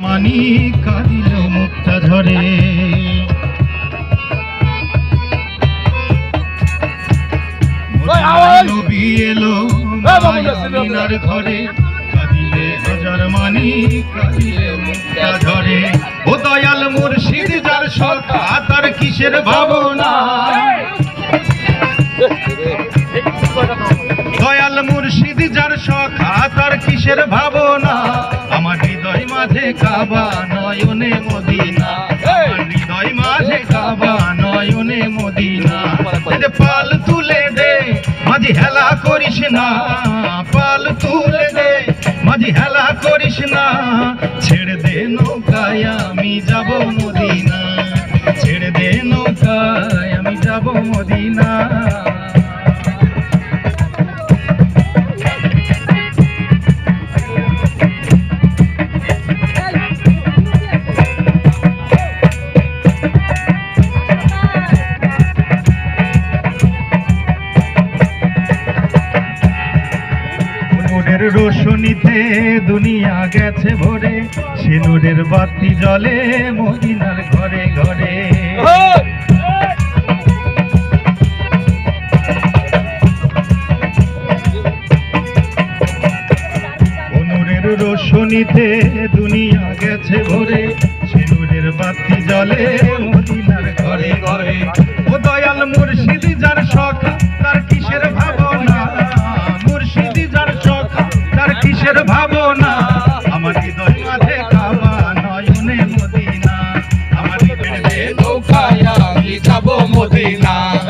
মানি কাঁদিল মুক্তা ঝরে নবী এলো আমিনার ঘরে কাঁদিলে হাজার মানি কাঁদিলে মুক্তা ঝরে ও দয়াল মুর্শিদ যার সরকার তার কিসের ভাবনা দয়াল মুর্শিদ যার সখা তার কিসের ভাবনা কাবা নয়নে মদিনা। হৃদয় মাঝে কাবা নয়নে মদিনা। এতে পাল তুলে দে মাঝি হেলা করিস না। পাল তুলে দে মাঝি হেলা করিস না। ছেড়ে দে নৌকায় আমি যাব মদিনা। ছেড়ে দে নৌকায় আমি যাব মদিনা। নূরের রোশনীতে দুনিয়া গেছে ভরে। সে বাতি জ্বলে মদিনার ঘরে ঘরে। রোশনীতে দুনিয়া গেছে ভরে। সে বাতি জ্বলে না। আমার হৃদয় মাঝে কাবা নয়নে মদিনা। আমার হৃদয় নৌকায় আমি যাব মদিনা।